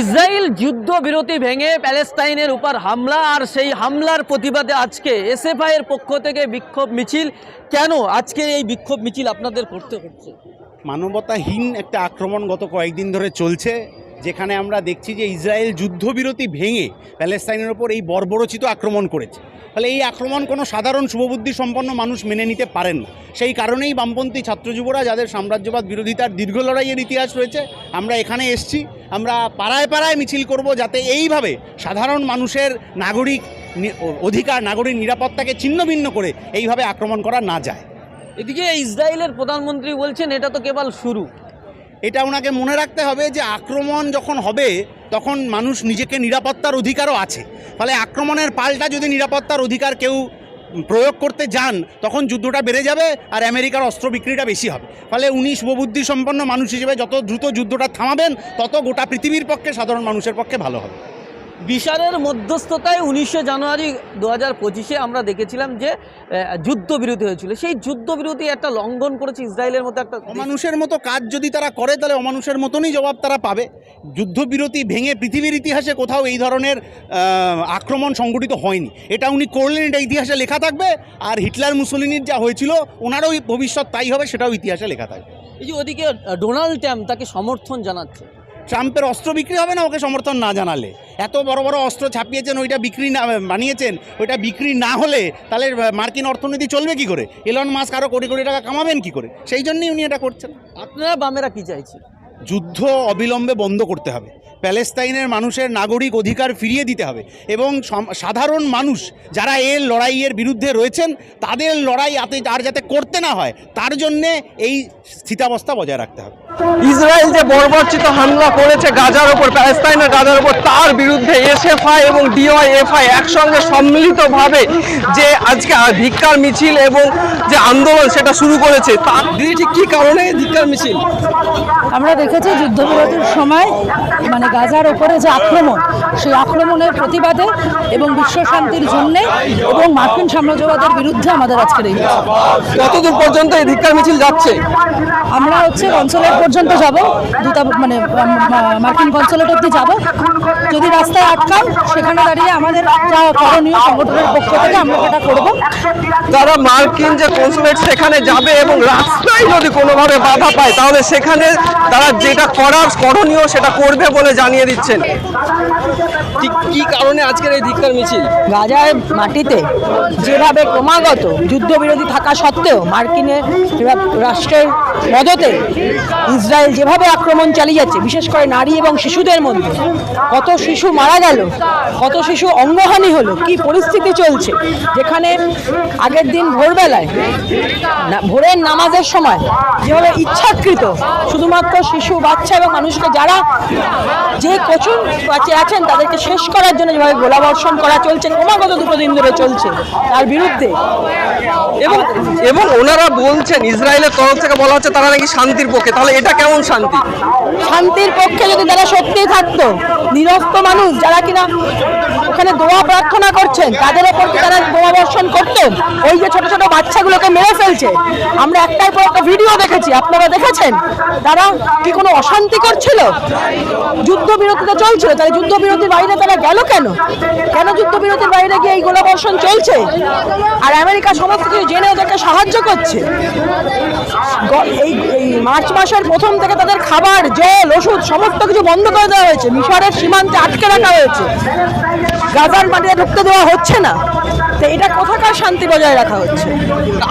Israel যুদ্ধবিরতি ভেঙে প্যালেস্তাইনের উপর হামলা, আর সেই হামলার প্রতিবাদে আজকে এসএফআই এর পক্ষ থেকে বিক্ষোভ মিছিল। কেন আজকে এই বিক্ষোভ মিছিল আপনাদের করতে হচ্ছে? মানবতাহীন একটা আক্রমণ গত কয়েকদিন ধরে চলছে। যেখানে আমরা দেখছি যে ইসরায়েল যুদ্ধবিরতি ভেঙে প্যালেস্তাইনের ওপর এই বর্বরচিত আক্রমণ করেছে। ফলে এই আক্রমণ কোনো সাধারণ শুভবুদ্ধি সম্পন্ন মানুষ মেনে নিতে পারেন না। সেই কারণেই বামপন্থী ছাত্র যুবরা, যাদের সাম্রাজ্যবাদ বিরোধিতার দীর্ঘ লড়াইয়ের ইতিহাস রয়েছে, আমরা এখানে এসছি। আমরা পাড়ায় পাড়ায় মিছিল করব যাতে এইভাবে সাধারণ মানুষের নাগরিক অধিকার, নাগরিক নিরাপত্তাকে ছিন্ন ভিন্ন করে এইভাবে আক্রমণ করা না যায়। এদিকে ইসরায়েলের প্রধানমন্ত্রী বলছেন, এটা তো কেবল শুরু। এটা ওনাকে মনে রাখতে হবে যে আক্রমণ যখন হবে, তখন মানুষ নিজেকে নিরাপত্তার অধিকারও আছে। ফলে আক্রমণের পাল্টা যদি নিরাপত্তার অধিকার কেউ প্রয়োগ করতে যান, তখন যুদ্ধটা বেড়ে যাবে আর আমেরিকার অস্ত্র বিক্রিটা বেশি হবে। ফলে উনি শুভবুদ্ধি সম্পন্ন মানুষ হিসেবে যত দ্রুত যুদ্ধটা থামাবেন, তত গোটা পৃথিবীর পক্ষে, সাধারণ মানুষের পক্ষে ভালো হবে। বিশালের মধ্যস্থতায় উনিশে জানুয়ারি দু হাজার পঁচিশে আমরা দেখেছিলাম যে যুদ্ধবিরতি হয়েছিল। সেই যুদ্ধবিরতি একটা লঙ্ঘন করেছে ইসরায়েলের মতো একটা অমানুষের মতো কাজ যদি তারা করে তাহলে অমানুষের মতনই জবাব তারা পাবে। যুদ্ধবিরতি ভেঙে পৃথিবীর ইতিহাসে কোথাও এই ধরনের আক্রমণ সংগঠিত হয়নি। এটা উনি করলেন এটা ইতিহাসে লেখা থাকবে। আর হিটলার মুসলিনির যা হয়েছিল ওনারও ভবিষ্যৎ তাই হবে সেটাও ইতিহাসে লেখা থাকবে। এই যে ওদিকে ডোনাল্ড ট্রাম্প তাকে সমর্থন জানাচ্ছে। ট্রাম্পের অস্ত্র বিক্রি হবে না ওকে সমর্থন না জানালে? এত বড় বড় অস্ত্র ছাপিয়েছেন ওইটা বিক্রি না বানিয়েছেন ওইটা বিক্রি না হলে তাহলে মার্কিন অর্থনীতি চলবে কি করে? এলন মাস্ক আরও কোটি কোটি টাকা কামাবেন কি করে? সেই জন্যই উনি এটা করছেন। আপনারা বামেরা কি চাইছে যুদ্ধ অবিলম্বে বন্ধ করতে হবে। প্যালেস্তাইনের মানুষের নাগরিক অধিকার ফিরিয়ে দিতে হবে এবং সাধারণ মানুষ যারা এর লড়াইয়ের বিরুদ্ধে রয়েছেন তাদের লড়াই আতে আর যাতে করতে না হয় তার জন্যে এই স্থিতাবস্থা বজায় রাখতে হবে। ইসরায়েল যে বর্বরচিত হামলা করেছে গাজার ওপর প্যালেস্তাইনের গাজার ওপর তার বিরুদ্ধে এসএফআই এবং ডিওয়াইএফআই একসঙ্গে সম্মিলিতভাবে যে আজকে ধিক্কার মিছিল এবং যে আন্দোলন সেটা শুরু করেছে তার দিদি ঠিক কী কারণে ধিক্কার মিছিল আমরা দেখেছি যুদ্ধবিরতির সময় মানে গাজার ওপরে যে আক্রমণ সেই আক্রমণের প্রতিবাদে এবং বিশ্ব শান্তির জন্য এবং মার্কিন সাম্রাজ্যবাদের বিরুদ্ধে আমাদের আজকের এই। কতদূর পর্যন্ত এই ধিক্কার মিছিল যাচ্ছে আমরা হচ্ছে কনসুলেট পর্যন্ত যাব। দূতা মানে মার্কিন কনসুলেট অব্দি যাব। যদি রাস্তায় আটকান সেখানে দাঁড়িয়ে আমাদের যা করণীয় সংগঠনের পক্ষ থেকে আমরা সেটা করব। তারা মার্কিন যে কনসুলেট সেখানে যাবে এবং রাস্তায় যদি কোনোভাবে বাধা পায়, তাহলে সেখানে তারা যেটা করার করণীয় সেটা করবে বলে জানিয়ে দিচ্ছেন। ঠিক কী কারণে আজকের এই ধিক্কার মিছিল? গাজার মাটিতে যেভাবে ক্রমাগত যুদ্ধবিরোধী থাকা সত্ত্বেও মার্কিনের রাষ্ট্রের মদতে ইসরায়েল যেভাবে আক্রমণ চালিয়ে যাচ্ছে, বিশেষ করে নারী এবং শিশুদের মধ্যে, কত শিশু মারা গেল, কত শিশু অঙ্গহানি হলো, কি পরিস্থিতি চলছে, যেখানে আগের দিন ভোরবেলায় ভোরের নামাজের সময় যেভাবে ইচ্ছাকৃত শুধুমাত্র শিশু, বাচ্চা এবং মানুষকে যারা যে কচুন বাচ্চা আছেন তাদেরকে শেষ করার জন্য যেভাবে গোলাবর্ষণ করা চলছে ক্রমাগত দুটো দিন ধরে চলছে তার বিরুদ্ধে। এবং এবং ওনারা বলছেন ইসরায়েলের তরফ থেকে বলা হচ্ছে তারা নাকি শান্তির পক্ষে। তাহলে এটা কেমন শান্তি? শান্তির পক্ষে যদি তারা সত্যিই থাকতো নিরস্ত মানুষ যারা কিনা ওখানে দোয়া প্রার্থনা করছেন তাদের ওপর তারা বোমা বর্ষণ করতেন ওই যে ছোট ছোট বাচ্চাগুলোকে মেরে ফেলছে। আমরা একটার পর একটা ভিডিও দেখেছি, আপনারা দেখেছেন? তারা কি কোনো অশান্তি করছিল? যুদ্ধবিরতিতে চলছিল, তাহলে যুদ্ধবিরতির বাইরে তারা গেল কেন? কেন যুদ্ধবিরতির বাইরে গিয়ে এই গোলাবর্ষণ চলছে? আর আমেরিকা সমস্ত কিছু জেনে ওদেরকে সাহায্য করছে। এই এই মার্চ মাসের প্রথম থেকে তাদের খাবার, জল, ওষুধ, সমস্ত কিছু বন্ধ করে দেওয়া হয়েছে। মিশরের সীমান্তে আটকে রাখা হয়েছে। গাজার মাটিতে ঢুকতে দেওয়া হচ্ছে না। তো এটা কোথাকার শান্তি বজায় রাখা হচ্ছে?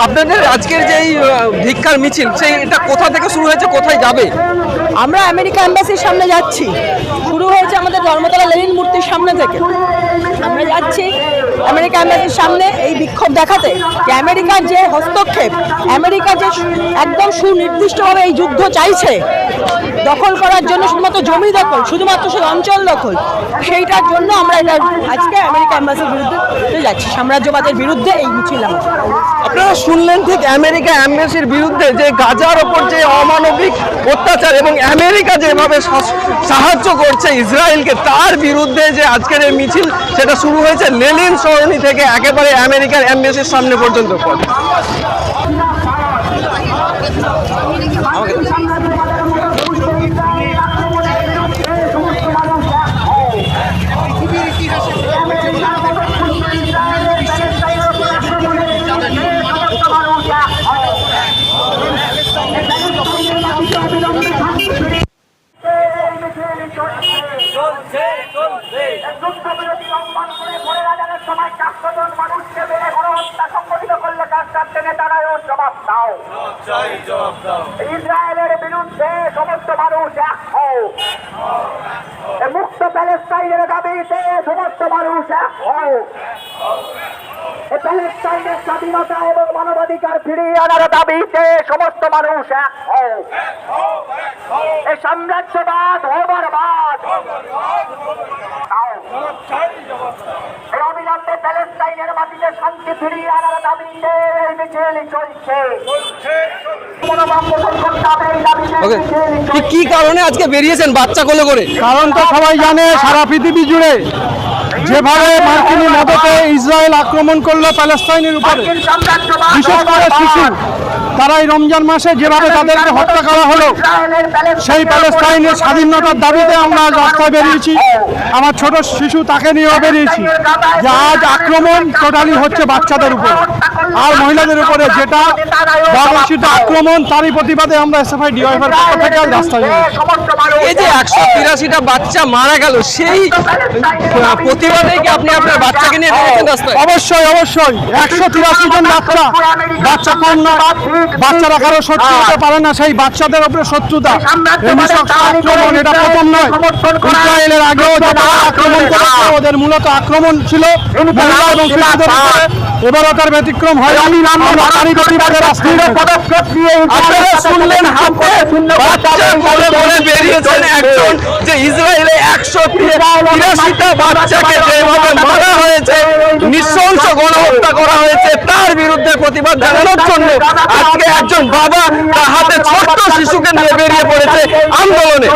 আপনাদের আজকের যে ভিক্ষার মিছিল সেই এটা কোথা থেকে শুরু হয়েছে কোথায় যাবে? আমরা আমেরিকা এম্বাসির সামনে যাচ্ছি। হয়েছে আমাদের ধর্মতলা লেনিন মূর্তির সামনে থেকে। আমরা যাচ্ছি আমেরিকা এম্বাসির সামনে এই বিক্ষোভ দেখাতে। যে আমেরিকার যে হস্তক্ষেপ, আমেরিকা যে একদম সুনির্দিষ্টভাবে এই যুদ্ধ চাইছে, দখল করার জন্য শুধুমাত্র জমি দখল, শুধুমাত্র সেই অঞ্চল দখল, সেইটার জন্য আমরা এটা আজকে আমেরিকা এম্বাসির বিরুদ্ধে যাচ্ছি। সাম্রাজ্যবাদের বিরুদ্ধে এই মিছিল আমাদের। আপনারা শুনলেন ঠিক আমেরিকা অ্যাম্বাসির বিরুদ্ধে যে গাজার ওপর যে অমানবিক অত্যাচার এবং আমেরিকা যেভাবে সাহায্য করছে ইসরায়েলকে, তার বিরুদ্ধে যে আজকের এই মিছিল, সেটা শুরু হয়েছে লেলিন সরণি থেকে একেবারে আমেরিকার অ্যাম্বাসির সামনে পর্যন্ত গুলি চলছে যুদ্ধ বিরতি লঙ্ঘন করে পরে রাজারের সময় চারশো জন মানুষকে মেরে গণহত্যা সংগঠিত করলে তার চারটে নেতারাও দাও। ইসরায়েলের বিরুদ্ধে সমস্ত মানুষ এক এ মুক্ত প্যালেস্টাইনের দাবিতে সমস্ত মানুষ এক এ প্যালেস্টাইনের স্বাধীনতা এবং মানবাধিকার ফিরিয়ে আনার দাবিতে সমস্ত মানুষ এক হও। এ সাম্রাজ্যবাদ হবারবাদ এই অবিলম্বে প্যালেস্টাইনের মাটিতে শান্তি ফিরিয়ে আনার দাবিতে এই মিছিল চলছে। মনোভাব পোষণ করতে হবে এই দাবিতে ওকে মিছিল কি কি কারণে আজকে বেরিয়েছেন বাচ্চা কোলে করে? কারণ তো সবাই জানে সারা পৃথিবী জুড়ে যেভাবে মার্কিন মদতে ইসরায়েল আক্রমণ করল প্যালেস্তাইনের উপরে বিশেষ করে শিশু তারা এই রমজান মাসে যেভাবে তাদেরকে হত্যা করা হলো সেই প্যালেস্তাইনের স্বাধীনতার দাবিতে আমরা রাস্তায় বেরিয়েছি। আমার ছোট শিশু তাকে নিয়েও বেরিয়েছি যে আজ আক্রমণ টোটালি হচ্ছে বাচ্চাদের উপর। আর মহিলাদের উপরে যেটা বর্বরচিত আক্রমণ তারই প্রতিবাদে আমরা এসএফআই ডিওয়াইফার পক্ষ থেকে আজ রাস্তায় এই যে একশো তিরাশিটা বাচ্চা মারা গেল সেই আহ, বাচ্চারা কারও শত্রু বাচ্চাদের উপরে শত্রুতা। আক্রমণ ওদের মূলত আক্রমণ ছিল। এবং এবারও তার ব্যতিক্রম হয়। আপনারা শুনলেন হাতে বলে বেরিয়েছেন একজন যে ইসরায়েলে একশো তিরাশিটা বাচ্চাকে যেভাবে মারা হয়েছে নৃশংস গণহত্যা করা হয়েছে তার বিরুদ্ধে প্রতিবাদ জানানোর জন্য আজকে একজন বাবা তার হাতে ছোট্ট শিশুকে নিয়ে বেরিয়ে পড়েছে আন্দোলনে।